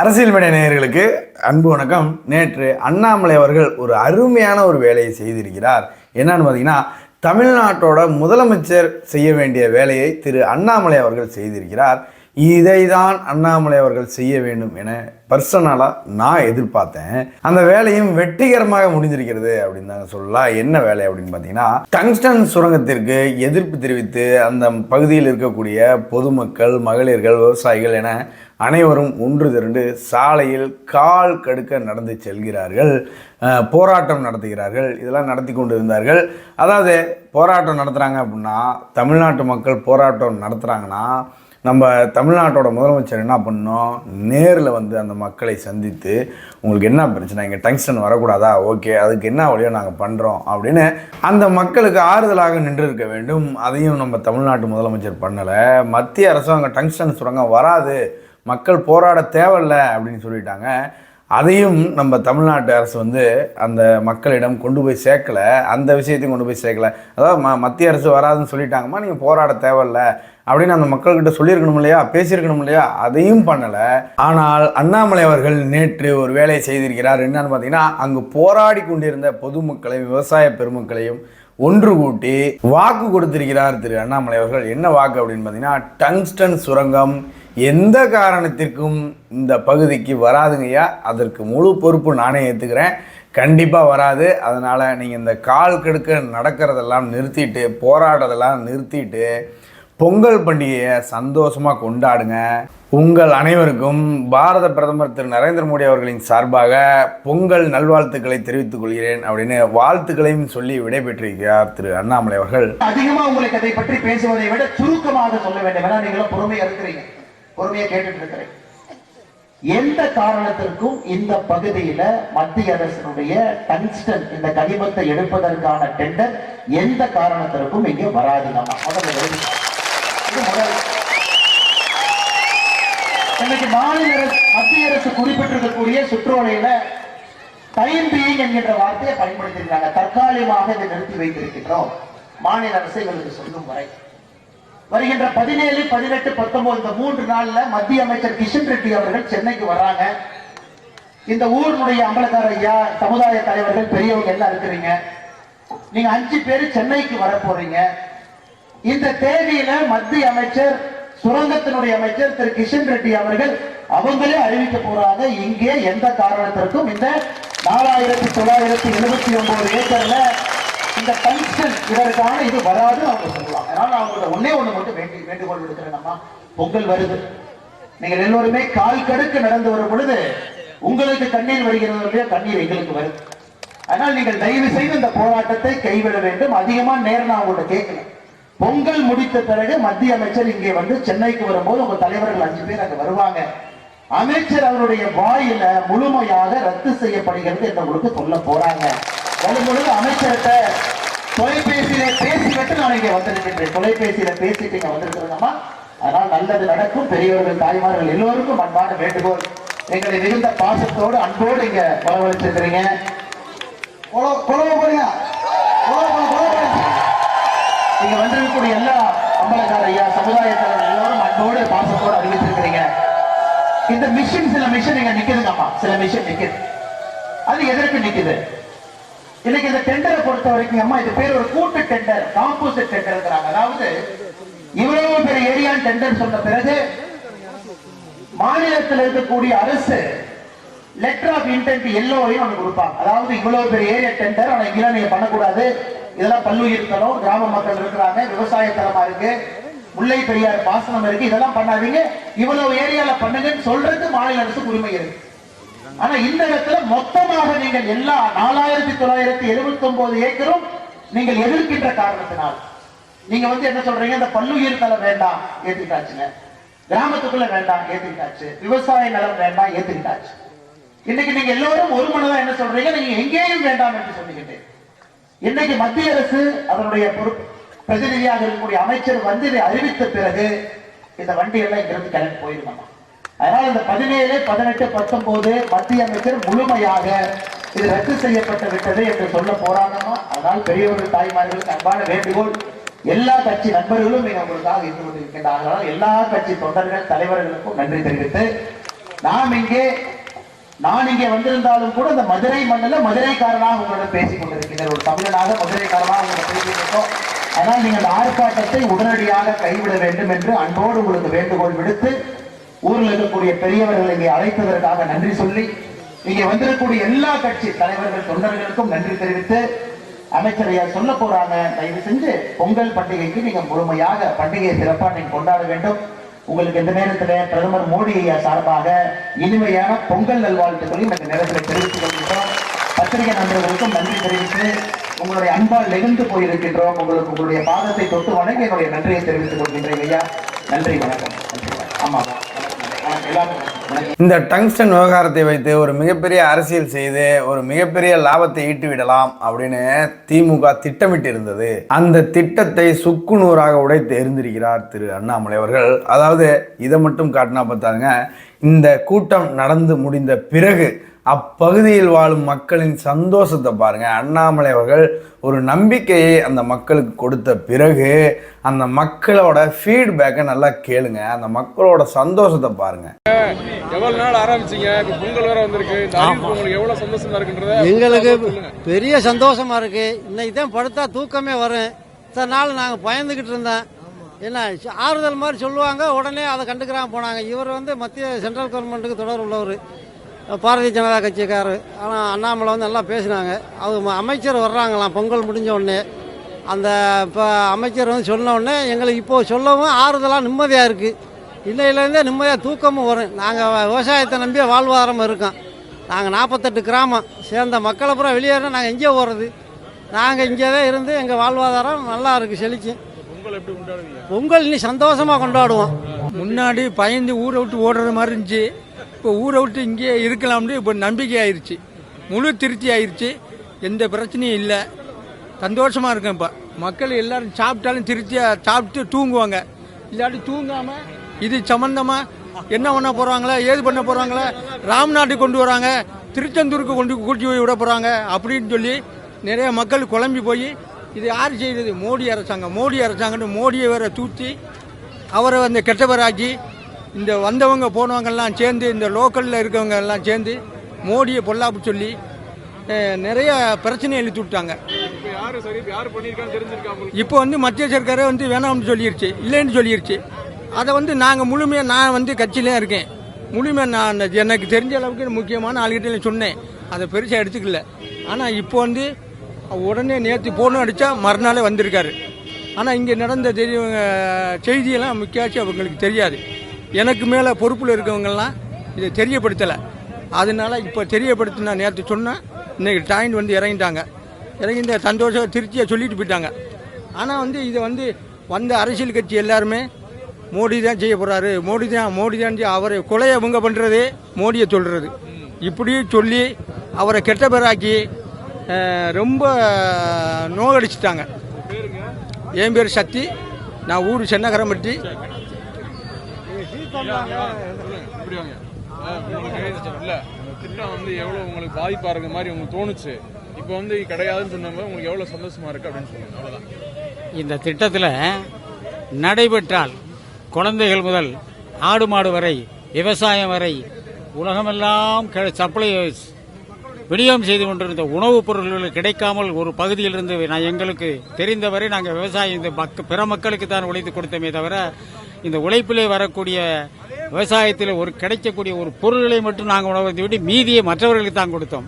அரசியல் மேடை நேயர்களுக்கு அன்பு வணக்கம். நேற்று அண்ணாமலை அவர்கள் ஒரு அருமையான ஒரு வேலையை செய்திருக்கிறார். என்னன்னு பார்த்தீங்கன்னா தமிழ்நாட்டோட முதலமைச்சர் செய்ய வேண்டிய வேலையை திரு அண்ணாமலை அவர்கள் செய்திருக்கிறார். இதை தான் அண்ணாமலை அவர்கள் செய்ய வேண்டும் என பர்சனலாக நான் எதிர்பார்த்தேன். அந்த வேலையும் வெற்றிகரமாக முடிஞ்சிருக்கிறது அப்படின்னு தாங்க சொல்லலாம். என்ன வேலை அப்படின்னு பார்த்தீங்கன்னா டங்ஸ்டன் சுரங்கத்திற்கு எதிர்ப்பு தெரிவித்து அந்த பகுதியில் இருக்கக்கூடிய பொதுமக்கள் மகளிர்கள் விவசாயிகள் என அனைவரும் ஒன்று திரண்டு சாலையில் கால் கடுக்க நடந்து செல்கிறார்கள். போராட்டம் நடத்துகிறார்கள். இதெல்லாம் நடத்தி கொண்டு இருந்தார்கள் அதாவது போராட்டம் நடத்துகிறாங்க அப்படின்னா தமிழ்நாட்டு மக்கள் போராட்டம் நடத்துகிறாங்கன்னா நம்ம தமிழ்நாட்டோட முதலமைச்சர் என்ன பண்ணோம் நேரில் வந்து அந்த மக்களை சந்தித்து உங்களுக்கு என்ன பிரச்சனை? இங்கே டங்ஸ்டன் வரக்கூடாதா? ஓகே அதுக்கு என்ன வழியோ நாங்கள் பண்ணுறோம் அப்படின்னு அந்த மக்களுக்கு ஆறுதலாக நின்று இருக்க வேண்டும். அதையும் நம்ம தமிழ்நாட்டு முதலமைச்சர் பண்ணலை. மத்திய அரசும் அங்கே டங்ஸ்டன் சுரங்கம் வராது. மக்கள் போராட தேவையில்ல அப்படின்னு சொல்லிட்டாங்க. அதையும் நம்ம தமிழ்நாட்டு அரசு வந்து அந்த மக்களிடம் கொண்டு போய் சேர்க்கல. அந்த விஷயத்தையும் கொண்டு போய் சேர்க்கலை. அதாவது ம மத்திய அரசு வராதுன்னு சொல்லிட்டாங்கம்மா நீங்கள் போராட தேவையில்ல அப்படின்னு அந்த மக்கள்கிட்ட சொல்லியிருக்கணும் இல்லையா? பேசியிருக்கணும் இல்லையா? அதையும் பண்ணலை. ஆனால் அண்ணாமலை அவர்கள் நேற்று ஒரு வேலையை செய்திருக்கிறார். என்னன்னு பார்த்தீங்கன்னா அங்கு போராடி கொண்டிருந்த பொதுமக்களையும் விவசாய பெருமக்களையும் ஒன்று கூட்டி வாக்கு கொடுத்திருக்கிறார் திரு அண்ணாமலை அவர்கள். என்ன வாக்கு அப்படின்னு பார்த்தீங்கன்னா டங்ஸ்டன் சுரங்கம் எந்த காரணத்திற்கும் இந்த பகுதிக்கு வராதுங்கய்யா அதற்கு முழு பொறுப்பு நானே ஏற்றுக்கிறேன் கண்டிப்பாக வராது. அதனால் நீங்கள் இந்த கால் கெடுக்க நடக்கிறதெல்லாம் நிறுத்திட்டு போராடுறதெல்லாம் நிறுத்திட்டு பொங்கல் பண்டிகையை சந்தோஷமாக கொண்டாடுங்க. உங்கள் அனைவருக்கும் பாரத பிரதமர் திரு நரேந்திர மோடி அவர்களின் சார்பாக பொங்கல் நல்வாழ்த்துக்களை தெரிவித்துக் கொள்கிறேன் அப்படின்னு வாழ்த்துக்களையும் சொல்லி விடைபெற்றிருக்கிறார் திரு அண்ணாமலை அவர்கள். அதிகமா உங்களுக்கு அதை பற்றி பேசுவதை விட சுருக்கமாக சொல்ல வேண்டும். ஏன்னா நீங்களும் பொறுமையாக இருக்கிறீங்க. பொறுமையாக கேட்டுட்டு இருக்கிறீங்க எந்த காரணத்திற்கும் இந்த பகுதியில மத்திய அரசினுடைய டங்ஸ்டன் இந்த கனிமத்தை எடுப்பதற்கான டெண்டர் எந்த காரணத்திற்கும் இங்கே வராது. நம்ம முதல்ல எழுதி- முதல் இன்னைக்கு மாநில அரசு மத்திய அரசு குறிப்பிட்டிருக்கக்கூடிய சுற்றுவலையில டைம் பீயிங் என்கின்ற வார்த்தையை பயன்படுத்தியிருக்காங்க. தற்காலிகமாக இதை நிறுத்தி வைத்திருக்கின்றோம். மாநில அரசு எங்களுக்கு சொல்லும் வரை. வருகின்ற பதினேழு பதினெட்டு பத்தொன்பது இந்த மூன்று நாள்ல மத்திய அமைச்சர் கிஷன் ரெட்டி அவர்கள் சென்னைக்கு வர்றாங்க இந்த ஊருடைய அம்பலக்கார ஐயா சமுதாய தலைவர்கள் பெரியவங்க எல்லாம் இருக்கிறீங்க. நீங்க அஞ்சு பேர் சென்னைக்கு வர போறீங்க இந்த தேதியில மத்திய அமைச்சர் சுரங்கத்தினுடைய அமைச்சர் திரு கிஷன் ரெட்டி அவர்கள் அவங்களே அறிவிக்க போறாங்க. இங்கே எந்த காரணத்திற்கும் இந்த நாலாயிரத்தி தொள்ளாயிரத்தி எழுபத்தி ஒன்பது ஏக்கர்ல இந்த டங்ஸ்டன் இதற்கான இது வராது அவங்க சொல்லலாம் அதனால அவங்களோட ஒன்னே ஒண்ணு மட்டும் வேண்டி வேண்டுகோள் விடுக்கிறேன் நம்ம பொங்கல் வருது. நீங்கள் எல்லோருமே கால் கடுக்கு நடந்து வரும் பொழுது உங்களுக்கு கண்ணீர் வருகிறது இல்லையா கண்ணீர் எங்களுக்கு வருது. அதனால் நீங்கள் தயவு செய்து இந்த போராட்டத்தை கைவிட வேண்டும். அதிகமா நேரம் நான் உங்கள்கிட்ட கேட்கல. பொங்கல் முடித்த பிறகு மத்திய அமைச்சர் இங்கே வந்து சென்னைக்கு வரும்போது உங்க தலைவர்கள் அஞ்சு பேர் அங்க வருவாங்க. அமைச்சர் அவருடைய வாயில முழுமையாக ரத்து செய்யப்படுகிறது என்று உங்களுக்கு சொல்ல போறாங்க. வரும்பொழுது அமைச்சர்கிட்ட தொலைபேசியில பேசிவிட்டு நான் இங்கே வந்திருக்கின்றேன். தொலைபேசியில பேசிட்டு இங்க வந்திருக்கிறோம்மா அதனால் நல்லது நடக்கும். பெரியவர்கள் தாய்மார்கள் எல்லோருக்கும் அன்பான வேண்டுகோள். எங்களை மிகுந்த பாசத்தோடு அன்போடு இங்க வரவழைச்சிருக்கிறீங்க. கொலோ- கொலவு இங்க வந்திருக்கக்கூடிய எல்லா அம்பலக்கார ஐயா சமுதாய எல்லாரும் அன்போடு பாசத்தோடு அறிவித்திருக்கிறீங்க. இந்த மிஷின் சில மிஷின் இங்க நிக்குதுங்கம்மா. சில மிஷின் நிக்குது. அது எதற்கு நிக்குது? இன்னைக்கு இந்த டெண்டரை பொறுத்த வரைக்கும் அம்மா இது பேர் ஒரு கூட்டு டெண்டர் காம்போசிட் டெண்டர்ங்கிறாங்க அதாவது இவ்வளவு பெரிய ஏரியான் டெண்டர் சொன்ன பிறகு மாநிலத்தில் இருக்கக்கூடிய அரசு லெட்டர் ஆஃப் இன்டென்ட் எல்லோரையும் அவங்க கொடுப்பாங்க. அதாவது இவ்வளவு பெரிய ஏரியா டெண்டர் ஆனா இங்கெல்லாம் நீங்க பண்ணக்கூடாது. இதெல்லாம் பல்லுயிர் தலம் கிராம மக்கள் இருக்கிறாங்க விவசாய தலமா இருக்கு. முல்லை பெரியார் பாசனம் இருக்கு. இதெல்லாம் பண்ணாதீங்க. இவ்வளவு ஏரியால பண்ணுங்கன்னு சொல்றது மாநில அரசுக்கு உரிமை இருக்கு. ஆனா இந்த இடத்துல மொத்தமாக நீங்கள் எல்லா நாலாயிரத்தி தொள்ளாயிரத்தி எழுபத்தி ஒன்பது ஏக்கரும் நீங்கள் எதிர்க்கின்ற காரணத்தினால். நீங்க வந்து என்ன சொல்றீங்க? இந்த பல்லுயிர் தலம் வேண்டாம் ஏத்துக்கிட்டாச்சுங்க கிராமத்துக்குள்ள வேண்டாம் ஏத்துக்கிட்டாச்சு விவசாய நிலம் வேண்டாம் ஏத்துக்கிட்டாச்சு இன்னைக்கு நீங்க எல்லோரும் ஒரு மனதா என்ன சொல்றீங்க? நீங்க எங்கேயும் வேண்டாம் என்று சொல்லுகின்றேன் இன்னைக்கு மத்திய அரசு அதனுடைய பிரதிநிதியாக இருக்கக்கூடிய அமைச்சர் வந்து இதை அறிவித்த பிறகு இந்த வண்டி எல்லாம் இங்கிருந்து கிளம்பி போயிருந்தோம் அதனால இந்த பதினேழு பதினெட்டு பத்தொன்பது மத்திய அமைச்சர் முழுமையாக இது ரத்து செய்யப்பட்டு விட்டது என்று சொல்ல போறாங்கம்மா. அதனால் பெரியவர்கள் தாய்மார்களுக்கு அன்பான வேண்டுகோள் எல்லா கட்சி நண்பர்களும் இங்க உங்களுக்காக இருந்து கொண்டிருக்கின்றார்கள். எல்லா கட்சி தொண்டர்கள் தலைவர்களுக்கும் நன்றி தெரிவித்து நாம் இங்கே நான் இங்கே வந்திருந்தாலும் கூட இந்த மதுரை மண்ணில் மதுரைக்காரனாக உங்களிடம் பேசிக் கொண்டிருக்கிறேன். ஒரு தமிழனாக மதுரைக்காரனாக உங்களை பேசியிருக்கோம் ஆனால் நீங்கள் அந்த ஆர்ப்பாட்டத்தை உடனடியாக கைவிட வேண்டும் என்று அன்போடு உங்களுக்கு வேண்டுகோள் விடுத்து ஊரில் இருக்கக்கூடிய பெரியவர்கள் இங்கே அழைத்ததற்காக நன்றி சொல்லி இங்கே வந்திருக்கக்கூடிய எல்லா கட்சி தலைவர்கள் தொண்டர்களுக்கும் நன்றி தெரிவித்து அமைச்சரையா சொல்ல போறாங்க தயவு செஞ்சு பொங்கல் பண்டிகைக்கு நீங்க முழுமையாக பண்டிகையை சிறப்பாக நீங்க கொண்டாட வேண்டும். உங்களுக்கு இந்த நேரத்தில் பிரதமர் மோடி ஐயா சார்பாக இனிமையான பொங்கல் நல்வாழ்த்துக்களையும் இந்த நேரத்தில் தெரிவித்துக் கொள்கின்றோம். பத்திரிகை நண்பர்களுக்கும் நன்றி தெரிவித்து உங்களுடைய அன்பால் நெகிழ்ந்து போயிருக்கின்றோம். உங்களுக்கு உங்களுடைய பாதத்தை தொட்டு வணங்கி என்னுடைய நன்றியை தெரிவித்துக் கொள்கின்றேன் ஐயா. நன்றி வணக்கம். நன்றி இந்த டங்ஸ்டன் விவகாரத்தை வைத்து ஒரு மிகப்பெரிய அரசியல் செய்து ஒரு மிகப்பெரிய லாபத்தை ஈட்டுவிடலாம் அப்படின்னு திமுக திட்டமிட்டு இருந்தது அந்த திட்டத்தை சுக்குநூறாக உடைத்து எரிந்திருக்கிறார் திரு அண்ணாமலை அவர்கள். அதாவது இதை மட்டும் காட்டினா பார்த்தாங்க இந்த கூட்டம் நடந்து முடிந்த பிறகு அப்பகுதியில் வாழும் மக்களின் சந்தோஷத்தை பாருங்க. அண்ணாமலை அவர்கள் ஒரு நம்பிக்கையை அந்த மக்களுக்கு கொடுத்த பிறகு அந்த மக்களோட ஃபீட்பேக்கை நல்லா கேளுங்க. அந்த மக்களோட சந்தோஷத்தை பாருங்க. எவ்வளவு நாள் ஆரம்பிச்சீங்க? இப்ப பொங்கல் வேற வந்திருக்கு. எவ்வளவு சந்தோஷமா இருக்குன்றத எங்களுக்கு. பெரிய சந்தோஷமா இருக்கு. இன்னைக்கு தான் படுத்தா தூக்கமே வரும். இத்தனை நாள் நாங்கள் பயந்துக்கிட்டு இருந்தோம். என்ன ஆறுதல் மாதிரி சொல்லுவாங்க உடனே அதை கண்டுக்கிறாம போனாங்க. இவர் வந்து மத்திய சென்ட்ரல் கவர்மெண்ட்டுக்கு தொடர் உள்ளவர் பாரதிய ஜனதா கட்சிக்காரர். ஆனால் அண்ணாமலை வந்து நல்லா பேசினாங்க. அவங்க அமைச்சர் வர்றாங்களாம் பொங்கல் முடிஞ்ச உடனே. அந்த இப்போ அமைச்சர் வந்து சொன்ன உடனே எங்களுக்கு இப்போ சொல்லவும் ஆறுதலாக நிம்மதியாக இருக்குது இன்னையிலேருந்தே நிம்மதியாக தூக்கமும் வரும். நாங்கள் விவசாயத்தை நம்பி வாழ்வாதாரம் இருக்கோம். நாங்கள் நாற்பத்தெட்டு கிராமம். சேர்ந்த மக்களை பூரா வெளியேறினா நாங்கள் எங்கே போகிறது நாங்கள் இங்கே தான் இருந்து எங்கள் வாழ்வாதாரம் நல்லா இருக்குது செழிக்கும் பொங்கல் எப்படி கொண்டாடுவீங்க? பொங்கல் இன்னி சந்தோஷமாக கொண்டாடுவோம். முன்னாடி பயந்து ஊரை விட்டு ஓடுறது மாதிரி இருந்துச்சு. இப்போ ஊரை விட்டு இங்கேயே இருக்கலாம்னு இப்போ நம்பிக்கை ஆயிடுச்சு முழு திருப்தி ஆயிடுச்சு எந்த பிரச்சனையும் இல்லை. சந்தோஷமாக இருக்கேன் இப்போ. மக்கள் எல்லாரும் சாப்பிட்டாலும் திருப்தியாக சாப்பிட்டு தூங்குவாங்க. இல்லாட்டி தூங்காமல் இது சம்மந்தமாக என்ன பண்ண போகிறாங்களா ஏது பண்ண போகிறாங்களா ராம்நாட்டுக்கு கொண்டு வராங்க திருச்செந்தூருக்கு கொண்டு கூட்டி போய் விட போகிறாங்க அப்படின்னு சொல்லி நிறைய மக்கள் குழம்பி போய் இது யார் செய்கிறது மோடி அரசாங்கம். மோடி அரசாங்கம்னு மோடியை வேற தூத்தி அவரை அந்த கெட்டவராக்கி இந்த வந்தவங்க போனவங்கெல்லாம் சேர்ந்து இந்த லோக்கலில் இருக்கவங்க எல்லாம் சேர்ந்து மோடியை பொல்லாப்பு சொல்லி நிறைய பிரச்சனை இழுத்து விட்டாங்க. இப்ப வந்து மத்திய சர்க்காரே வந்து வேணாம்னு சொல்லிருச்சு இல்லைன்னு சொல்லிருச்சு. அதை வந்து நாங்கள் முழுமையாக நான் வந்து கட்சியிலே இருக்கேன். முழுமையாக நான் எனக்கு தெரிஞ்ச அளவுக்கு முக்கியமான ஆளுகிட்ட சொன்னேன். அதை பெருசாக எடுத்துக்கல. ஆனால் இப்போ வந்து உடனே நேற்று போனும் அடித்தா மறுநாளே வந்திருக்காரு. ஆனால் இங்கே நடந்த தெரிய செய்தியெல்லாம் முக்கியாச்சு அவங்களுக்கு தெரியாது. எனக்கு மேலே பொறுப்பில் இருக்கவங்கெல்லாம் இதை தெரியப்படுத்தலை. அதனால இப்போ தெரியப்படுத்தின நேற்று சொன்னேன் இன்னைக்கு டாயின் வந்து இறங்கிட்டாங்க. இறங்கி இந்த சந்தோஷம் திருச்சியை சொல்லிட்டு போயிட்டாங்க. ஆனால் வந்து இதை வந்து வந்த அரசியல் கட்சி எல்லாருமே மோடி தான் செய்ய போகிறாரு மோடி தான் மோடி தான் செய்ய- அவரை கொலையை அவங்க பண்ணுறதே மோடியை சொல்கிறது இப்படி சொல்லி அவரை கெட்ட பேராக்கி ரொம்ப நோகடிச்சிட்டாங்க. என் பேர் சக்தி நான் ஊர் சென்னகரம்பட்டி. இப்படி வாங்க உங்களுக்கு இல்ல இந்த திட்டம் வந்து எவ்வளவு உங்களுக்கு பாதிப்பா இருக்க மாதிரி உங்களுக்கு தோணுச்சு இப்போ வந்து கிடையாதுன்னு சொன்னப்ப உங்களுக்கு எவ்வளோ சந்தோஷமா இருக்கு அப்படின்னு சொல்லுங்க அவ்வளோதான் இந்த திட்டத்தில் நடைபெற்றால் குழந்தைகள் முதல் ஆடு மாடு வரை விவசாயம் வரை உலகமெல்லாம் கெ- சப்ளை விநியோகம் செய்து கொண்டிருந்த உணவுப் பொருட்கள் கிடைக்காமல் ஒரு பகுதியிலிருந்து நான் எங்களுக்கு தெரிந்தவரை நாங்கள் விவசாயம் இந்த பிற மக்களுக்கு தான் உழைத்து கொடுத்தோமே தவிர இந்த உழைப்பிலே வரக்கூடிய விவசாயத்தில் ஒரு கிடைக்கக்கூடிய ஒரு பொருள்களை மட்டும் நாங்கள் உணவத்தை விட்டு மீதியை மற்றவர்களுக்கு தான் கொடுத்தோம்.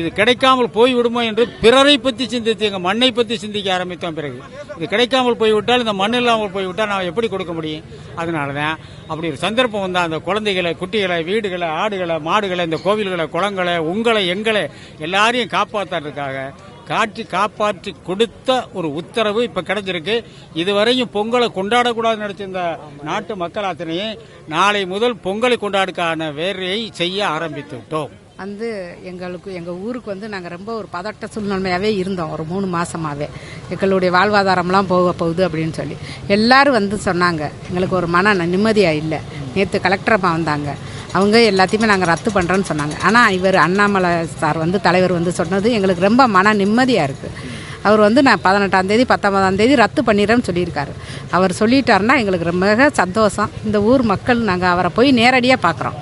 இது கிடைக்காமல் போய்விடுமோ என்று பிறரை பற்றி சிந்தித்து எங்கள் மண்ணை பற்றி சிந்திக்க ஆரம்பித்தோம் பிறகு. இது கிடைக்காமல் போய்விட்டால் இந்த மண் இல்லாமல் போய்விட்டால் நான் எப்படி கொடுக்க முடியும்? அதனால தான் அப்படி ஒரு சந்தர்ப்பம் வந்தால் அந்த குழந்தைகளை குட்டிகளை வீடுகளை ஆடுகளை மாடுகளை இந்த கோவில்களை குளங்களை உங்களை எங்களை எல்லாரையும் காப்பாற்றுறதுக்காக காட்டி காப்பாற்றி கொடுத்த ஒரு உத்தரவு இப்ப கிடைச்சிருக்கு. இதுவரையும் பொங்கலை கொண்டாடக்கூடாதுன்னு நினைச்சிருந்த நாட்டு மக்கள் அத்தனையே நாளை முதல் பொங்கலை கொண்டாடுக்கான வேலையை செய்ய ஆரம்பித்து விட்டோம். வந்து எங்களுக்கு எங்கள் ஊருக்கு வந்து நாங்கள் ரொம்ப ஒரு பதட்ட சூழ்நிலையாகவே இருந்தோம் ஒரு மூணு மாசமாவே. எங்களுடைய வாழ்வாதாரம்லாம் போக போகுது அப்படின்னு சொல்லி. எல்லாரும் வந்து சொன்னாங்க எங்களுக்கு ஒரு மன நிம்மதியாக இல்லை. நேற்று கலெக்டரம்மா வந்தாங்க. அவங்க எல்லாத்தையுமே நாங்கள் ரத்து பண்ணுறோன்னு சொன்னாங்க. ஆனால் இவர் அண்ணாமலை சார் வந்து தலைவர் வந்து சொன்னது எங்களுக்கு ரொம்ப மன நிம்மதியாக இருக்குது அவர் வந்து நான் பதினெட்டாம் தேதி பத்தொன்பதாம் தேதி ரத்து பண்ணிடுறேன்னு சொல்லியிருக்காரு. அவர் சொல்லிட்டாருன்னா எங்களுக்கு ரொம்ப சந்தோஷம். இந்த ஊர் மக்கள் நாங்கள் அவரை போய் நேரடியாக பார்க்குறோம்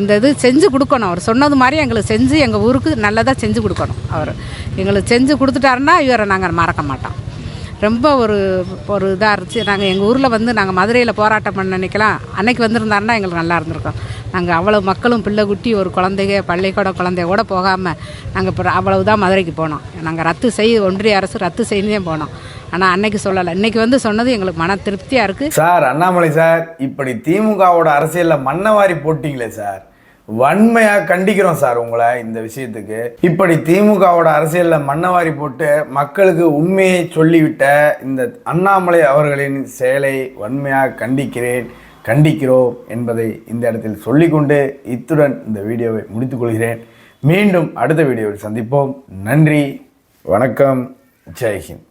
இந்த இது செஞ்சு கொடுக்கணும். அவர் சொன்னது மாதிரி எங்களுக்கு செஞ்சு எங்கள் ஊருக்கு நல்லதாக செஞ்சு கொடுக்கணும். அவர் எங்களுக்கு செஞ்சு கொடுத்துட்டாருன்னா இவரை நாங்கள் மறக்க மாட்டோம். ரொம்ப ஒரு ஒரு இதாக இருந்துச்சு. நாங்கள் எங்கள் ஊரில் வந்து நாங்கள் மதுரையில் போராட்டம் பண்ண நினைக்கலாம் அன்னைக்கு வந்திருந்தாருன்னா எங்களுக்கு நல்லா இருந்திருக்கும். நாங்கள் அவ்வளோ மக்களும் பிள்ளை குட்டி ஒரு குழந்தைக பள்ளிக்கூட குழந்தைய கூட போகாமல் நாங்கள் இப்போ அவ்வளவு தான் மதுரைக்கு போனோம். நாங்கள் ரத்து செய்ய ஒன்றிய அரசு ரத்து செய்யணும் போனோம். ஆனால் அன்னைக்கு சொல்லலை. இன்னைக்கு வந்து சொன்னது எங்களுக்கு மன திருப்தியாக இருக்குது சார் அண்ணாமலை சார் இப்படி திமுகவோட அரசியலில் மண்ணவாரி போட்டிங்களே சார். வன்மையா கண்டிக்கிறோம் சார் உங்களை இந்த விஷயத்துக்கு. இப்படி திமுகவோட அரசியலில் மண்ணவாரி போட்டு மக்களுக்கு உண்மையை சொல்லிவிட்ட இந்த அண்ணாமலை அவர்களின் செயலை வன்மையாக கண்டிக்கிறேன் கண்டிக்கிறோம் என்பதை இந்த இடத்தில் சொல்லிக்கொண்டு இத்துடன் இந்த வீடியோவை முடித்துக்கொள்கிறேன் மீண்டும் அடுத்த வீடியோவில் சந்திப்போம். நன்றி வணக்கம் ஜெய்ஹிந்த்